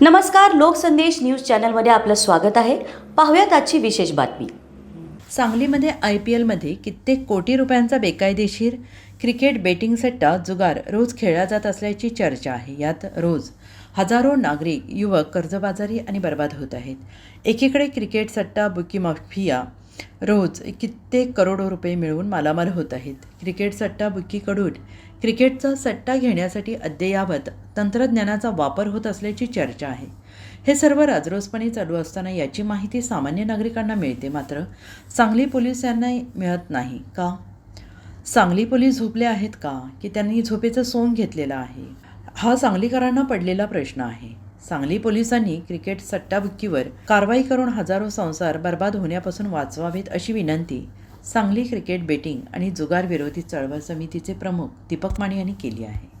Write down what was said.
नमस्कार लोकसंदेश न्यूज चॅनलमध्ये आपलं स्वागत आहे. पाहूयात आजची विशेष बातमी. सांगलीमध्ये आय पी एलमध्ये कित्येक कोटी रुपयांचा बेकायदेशीर क्रिकेट बेटिंग सट्टा जुगार रोज खेळला जात असल्याची चर्चा आहे. यात रोज हजारो नागरिक युवक कर्जबाजारी आणि बर्बाद होत आहेत. एकीकडे क्रिकेट सट्टा बुकी माफिया रोज कित्येक करोडो रुपये मिळवून मालामाल होत आहेत. क्रिकेट सट्टा बुकीकडून क्रिकेटचा सट्टा घेण्यासाठी अद्ययावत तंत्रज्ञानाचा वापर होत असल्याची चर्चा आहे. हे सर्व राजरोसपणे चालू असताना याची माहिती सामान्य नागरिकांना मिळते मात्र सांगली पोलीस यांना मिळत नाही का? सांगली पोलीस झोपले आहेत का? की त्यांनी झोपेचं सोंग घेतलेलं आहे? हा सांगलीकरांना पडलेला प्रश्न आहे. सांगली पोलिसांनी क्रिकेट सट्टाबुक्कीवर कारवाई करून हजारो संसार बर्बाद होण्यापासून वाचवावेत अशी विनंती सांगली क्रिकेट बेटिंग आणि जुगार विरोधी चळवळ समितीचे प्रमुख दीपक माने यांनी केली आहे.